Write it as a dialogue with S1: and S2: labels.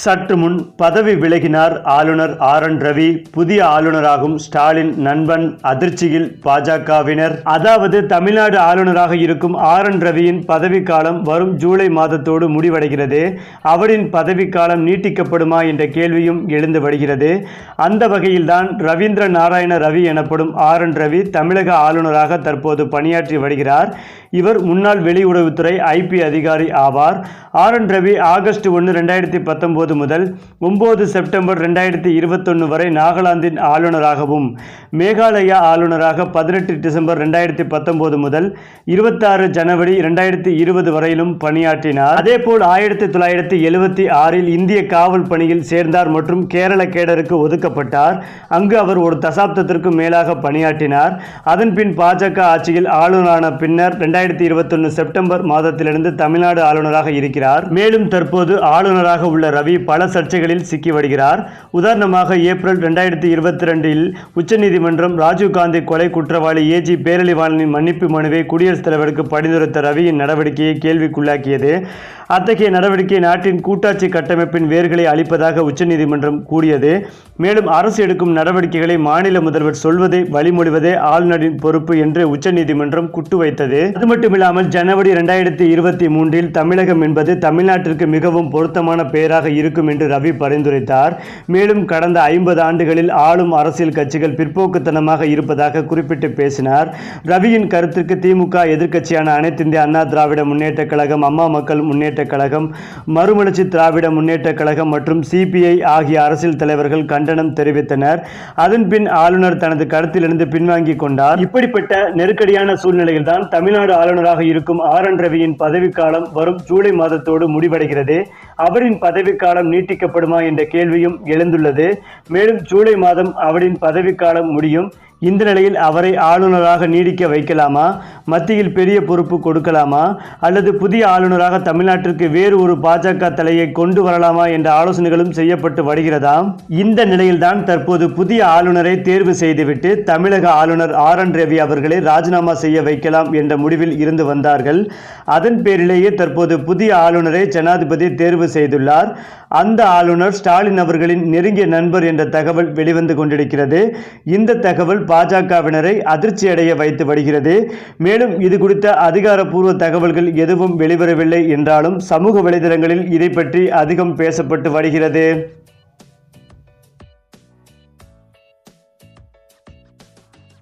S1: சற்று முன் பதவி விலகினார் ஆளுநர் ஆர் என் ரவி. புதிய ஆளுநராகும் ஸ்டாலின் நண்பன் அதிர்ச்சியில் பாஜகவினர். அதாவது தமிழ்நாடு ஆளுநராக இருக்கும் ஆர் என் ரவியின் பதவிக்காலம் வரும் ஜூலை மாதத்தோடு முடிவடைகிறது. அவரின் பதவிக்காலம் நீட்டிக்கப்படுமா என்ற கேள்வியும் எழுந்து வருகிறது. அந்த வகையில்தான் ரவீந்திர நாராயண ரவி எனப்படும் ஆர் என் ரவி தமிழக ஆளுநராக தற்போது பணியாற்றி வருகிறார். இவர் முன்னாள் வெளியுறவுத்துறை ஐபி அதிகாரி ஆவார். ஆர் என் ரவி ஆகஸ்ட் ஒன்று ரெண்டாயிரத்தி பத்தொன்பது ஒன்பது முதல் ஒம்பது செப்டம்பர் ரெண்டாயிரத்தி இருபத்தொன்று வரை நாகாலாந்தின் ஆளுநராகவும் மேகாலயா ஆளுநராக பதினெட்டு டிசம்பர் ரெண்டாயிரத்தி பத்தொம்போது முதல் இருபத்தாறு ஜனவரி ரெண்டாயிரத்தி இருபது வரையிலும் பணியாற்றினார். அதேபோல் ஆயிரத்தி தொள்ளாயிரத்தி எழுபத்தி ஆறில் இந்திய காவல் பணியில் சேர்ந்தார் மற்றும் கேரள கேடருக்கு ஒதுக்கப்பட்டார். அங்கு அவர் ஒரு தசாப்தத்திற்கும் மேலாக பணியாற்றினார். அதன்பின் பாஜக ஆட்சியில் ஆளுநரான பின்னர் ரெண்டாயிரத்தி இருபத்தொன்று செப்டம்பர் மாதத்திலிருந்து தமிழ்நாடு ஆளுநராக இருக்கிறார். மேலும் தற்போது ஆளுநராக உள்ள ரவி பல சர்ச்சைகளில் சிக்கி வருகிறார். உதாரணமாக ஏப்ரல் ரெண்டாயிரத்தி இருபத்தி ரெண்டில் உச்சநீதிமன்றம் ராஜீவ்காந்தி கொலை குற்றவாளி ஏஜி பேரழிவாளனின் மன்னிப்பு மனுவை குடியரசுத் தலைவருக்கு பரிந்துரைத்த ரவியின் நடவடிக்கையை கேள்விக்குள்ளாக்கியது. அத்தகைய நடவடிக்கை நாட்டின் கூட்டாட்சி கட்டமைப்பின் வேர்களை அளிப்பதாக உச்சநீதிமன்றம் கூறியது. மேலும் அரசு எடுக்கும் நடவடிக்கைகளை மாநில முதல்வர் சொல்வதை வழிமொழிவதே ஆளுநரின் பொறுப்பு என்று உச்சநீதிமன்றம் குட்டு வைத்தது அது மட்டுமில்லாமல் ஜனவரி இரண்டாயிரத்தி இருபத்தி மூன்றில் தமிழகம் என்பது தமிழ்நாட்டிற்கு மிகவும் பொருத்தமான பெயராக இருக்கும் இருக்கும் என்று ரவி பரிந்துரைத்தார். மேலும் கடந்த ஐம்பது ஆண்டுகளில் ஆளும் அரசியல் கட்சிகள் பிற்போக்குத்தனமாக இருப்பதாக குறிப்பிட்டு பேசினார். ரவியின் கருத்திற்கு திமுக எதிர்க்கட்சியான அனைத்து இந்திய அண்ணா திராவிட முன்னேற்ற கழகம் அம்மா மக்கள் முன்னேற்ற கழகம் மறுமலர்ச்சி திராவிட முன்னேற்ற கழகம் மற்றும் சிபிஐ ஆகிய அரசியல் தலைவர்கள் கண்டனம் தெரிவித்தனர். அதன்பின் ஆளுநர் தனது கருத்திலிருந்து பின்வாங்கிக் கொண்டார். இப்படிப்பட்ட நெருக்கடியான சூழ்நிலையில் தான் தமிழ்நாடு ஆளுநராக இருக்கும் ஆர் என் ரவியின் பதவிக்காலம் வரும் ஜூலை மாதத்தோடு முடிவடைகிறது. அவரின் பதவிக்காலம் நீட்டிக்கப்படுமா என்ற கேள்வியும் எழுந்துள்ளது. மேலும் ஜூலை மாதம் அவரின் பதவிக்காலம் முடியும். இந்த நிலையில் அவரை ஆளுநராக நீடிக்க வைக்கலாமா? மத்தியில் பெரிய பொறுப்பு கொடுக்கலாமா? அல்லது புதிய ஆளுநராக தமிழ்நாட்டிற்கு வேறு ஒரு பாஜக தலையை கொண்டு வரலாமா என்ற ஆலோசனைகளும் செய்யப்பட்டு வருகிறதாம் இந்த நிலையில்தான் தற்போது புதிய ஆளுநரை தேர்வு செய்துவிட்டு தமிழக ஆளுநர் ஆர் என் ரவி அவர்களை ராஜினாமா செய்ய வைக்கலாம் என்ற முடிவில் இருந்து வந்தார்கள். அதன் பேரிலேயே தற்போது புதிய ஆளுநரை ஜனாதிபதி தேர்வு செய்துள்ளார். அந்த ஆளுநர் ஸ்டாலின் அவர்களின் நெருங்கிய நண்பர் என்ற தகவல் வெளிவந்து கொண்டிருக்கிறது. இந்த தகவல் பாஜகவினரை அதிர்ச்சியடைய வைத்து வருகிறது. மேலும் இது குறித்த அதிகாரப்பூர்வ தகவல்கள் எதுவும் வெளிவரவில்லை என்றாலும் சமூக வலைதளங்களில் இதை பற்றி அதிகம் பேசப்பட்டு வருகிறது.